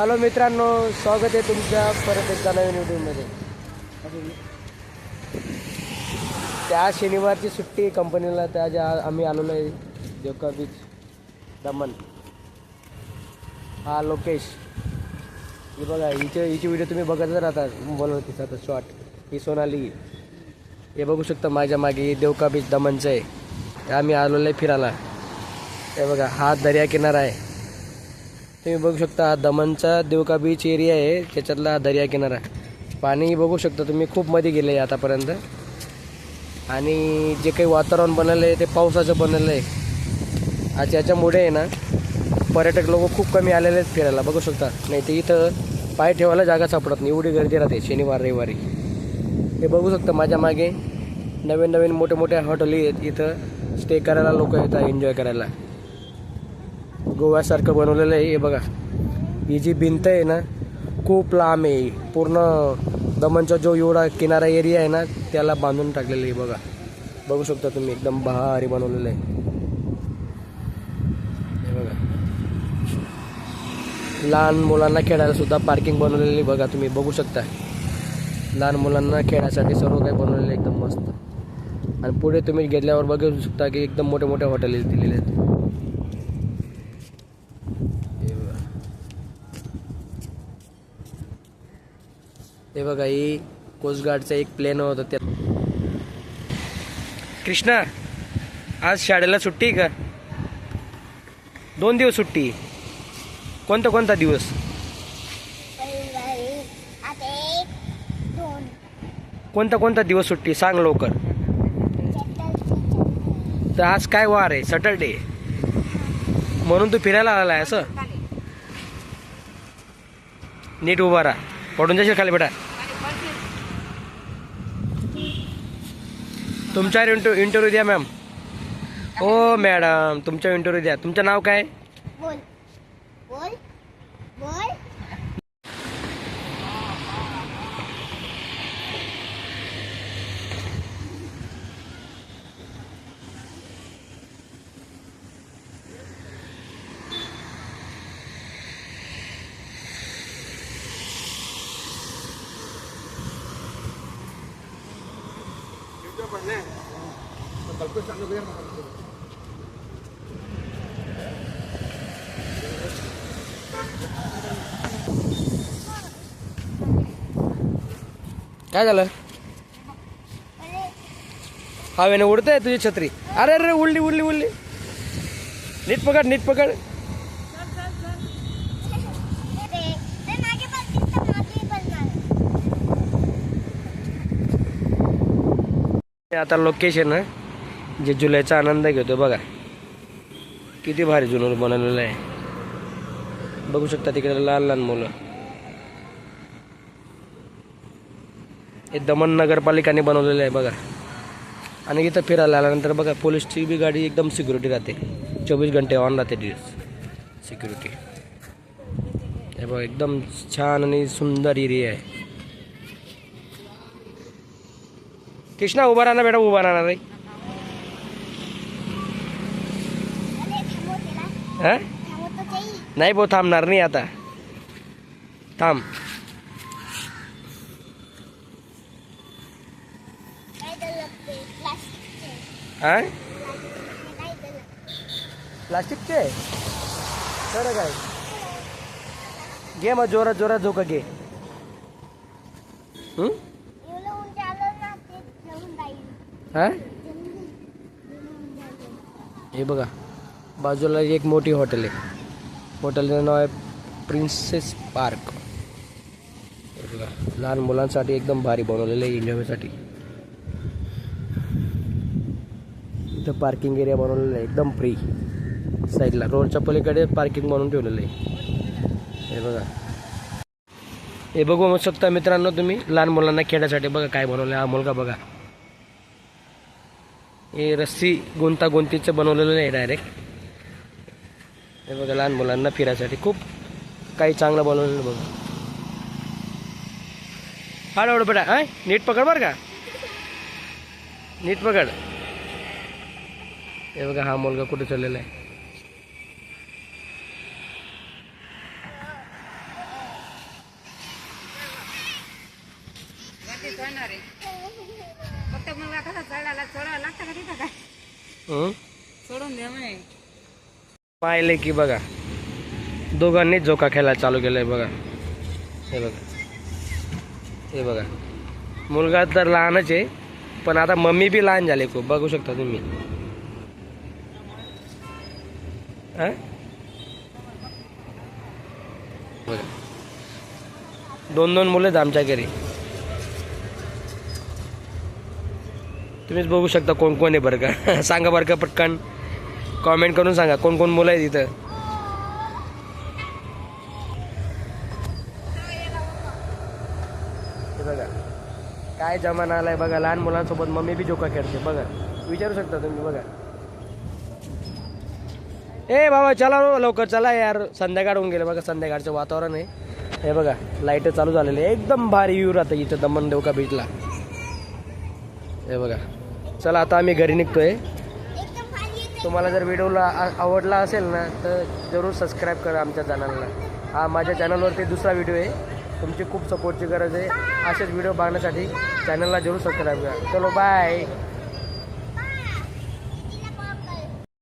Hello मित्रांनो स्वागत आहे तुमच्या परत एकदा नवीन व्हिडिओमध्ये. त्या शनिवारची सुट्टी कंपनीला त्या ज्या आम्ही आलेलो आहे देवका बीच दमन. हा लोकेश. ही बघा हिचे हिची व्हिडिओ तुम्ही बघतच राहता बोलत तिचा शॉर्ट ही सोनाली. हे बघू शकता माझ्या मागे देवका बीच दमनचं आहे. आम्ही आलेलो आहे फिरायला. हे बघा हा दर्या किनारा आहे. तुम्ही बघू शकता हा दमनचा देवका बीच एरिया आहे. त्याच्यातला दर्याकिनारा दर्या किनारा. पाणी बघू शकता तुम्ही खूप मध्ये गेले आतापर्यंत. आणि जे काही वातावरण बनलेलं आहे ते पावसाचं बनलेलं आहे. आज याच्यामुळे आहे ना पर्यटक लोक खूप कमी आलेले आहेत फिरायला. बघू शकता. नाही ते इथं पाय ठेवायला जागा सापडत नाही. एवढी गर्दी राहते शनिवार रविवारी. हे बघू शकता माझ्या मागे. नवीन नवीन मोठे मोठे हॉटेल आहेत. इथं स्टे करायला लोक येतात एन्जॉय करायला. गोव्यासारखं बनवलेलं आहे. हे बघा. ही जी भिंत आहे ना खूप लांब आहे. पूर्ण दमनचा जो एवढा किनारा एरिया आहे ना त्याला बांधून टाकलेलं आहे. बघा. बघू शकता तुम्ही एकदम भारी बनवलेलं आहे. हे बघा. लहान मुलांना खेळायला सुद्धा पार्किंग बनवलेली आहे. बघा तुम्ही बघू शकता. लहान मुलांना खेळायसाठी सर्व काही बनवलेलं आहे. एकदम मस्त. आणि पुढे तुम्ही गेल्यावर बघू शकता की एकदम मोठे मोठे हॉटेल दिलेले आहेत हे बघा हे बघा ही कोस्ट एक प्लेन होतं त्या कृष्णा आज शाळेला सुट्टी का? दोन दिवस सुट्टी कोणता कोणता दिवस? कोणता कोणता दिवस सुट्टी सांग लवकर. तर आज काय वार आहे? सॅटरडे म्हणून तू फिरायला आला आहे असं? नीट उभा राहा. पडून जाशील खाली बेटा. तुमच्यावर इंटर इंटरव्ह्यू द्या मॅम हो मॅडम तुमच्या इंटरव्ह्यू द्या. तुमचं नाव काय? काय झालं? हवेने उडतंय तुझी छत्री. अरे अरे उडली उडली उडली. नीट पकड नीट पकड ते ते मागे बघतील तर मागे बघणार हे आता लोकेशन आहे. जे जुलैचा आनंद घेतो बघा. किती भारी जुनं बनवलेलं आहे. बघू शकता तिकडे लहान लहान मुलं. हे दमन नगरपालिकाने बनवलेलं आहे बघा. आणि इथं फिरायला आल्यानंतर बघा पोलीसची बी गाडी एकदम सिक्युरिटी राहते. चोवीस घंटे ऑन राहते ड्रेस सिक्युरिटी हे बघा एकदम छान आणि सुंदर एरिया आहे. कृष्णा उभा राहा ना बेटा उभा राहणार रे नाही भाऊ थांबणार नाही आता. थांब. हां? प्लास्टिकचे? काय प्लास्टिकचे खरं काय. घे मग जोरात जोरात झोका घे हं? एवढं उंच आलं ना ते जळून जाईल हा? हे बघा बाजूला एक मोठी हॉटेल आहे. हॉटेलचं नाव आहे प्रिन्सेस पार्क बघा लहान मुलांसाठी एकदम भारी बनवलेलं आहे एन्जॉयसाठी इथं पार्किंग एरिया बनवलेला आहे एकदम फ्री साईडला रोडच्या पलीकडे पार्किंग बनवून ठेवलेलं आहे. हे बघा. हे बघू शकता मित्रांनो तुम्ही लहान मुलांना खेळायसाठी बघा काय बनवलं हा मुलगा बघा. हे रस्सी गुंतागुंतीचं बनवलेलं आहे डायरेक्ट हे बघा लहान मुलांना फिरायसाठी खूप काही चांगलं बनवलेलं बघा. हळूहळू बेटा आय नीट पकड बरं का. नीट पकड. हे बघा हा मुलगा कुठे चाललेला आहे? कळणार आहे. फक्त मला कसा चढायला लागतं का तिथं काय? सोडून द्या म्हणे. पाहिले की बघा. दोघांनीच झोका खेळायला चालू केलंय बघा. हे बघा. हे बघा. मुलगा तर लहानच आहे पण आता मम्मी बी लहान झाले खूप. बघू शकता तुम्ही. हा? बघा. दोन दोन मुलं आहेत आमच्या घरी. तुम्हीच बघू शकता कोण कोण आहे बरं का. सांगा बरं का पटकन. कॉमेंट करून सांगा कोण कोण मुलं आहेत इथं. हे बघा. काय जमाना आलाय बघा लहान मुलांसोबत मम्मी बी जोका खेळते बघा. विचारू शकता तुम्ही बघा. ए बाबा चला हो, लवकर चला यार. संध्याकाळ होऊन गेलं बघा संध्याकाळचं वातावरण आहे. हे बघा लाइट चालू झालेली एकदम भारी व्ह्यू राहतं इथं दमन देवका बीचला हे बघा. चला आता आम्ही घरी निघतोय. आहे तुम्हाला जर व्हिडिओला आ- आवडला असेल ना तर जरूर सबस्क्राईब करा आमच्या चॅनलला हा माझ्या चॅनलवरती दुसरा व्हिडिओ आहे. तुमची खूप सपोर्टची गरज आहे. असेच व्हिडिओ बघण्यासाठी चॅनलला जरूर सबस्क्राईब करा. चलो बाय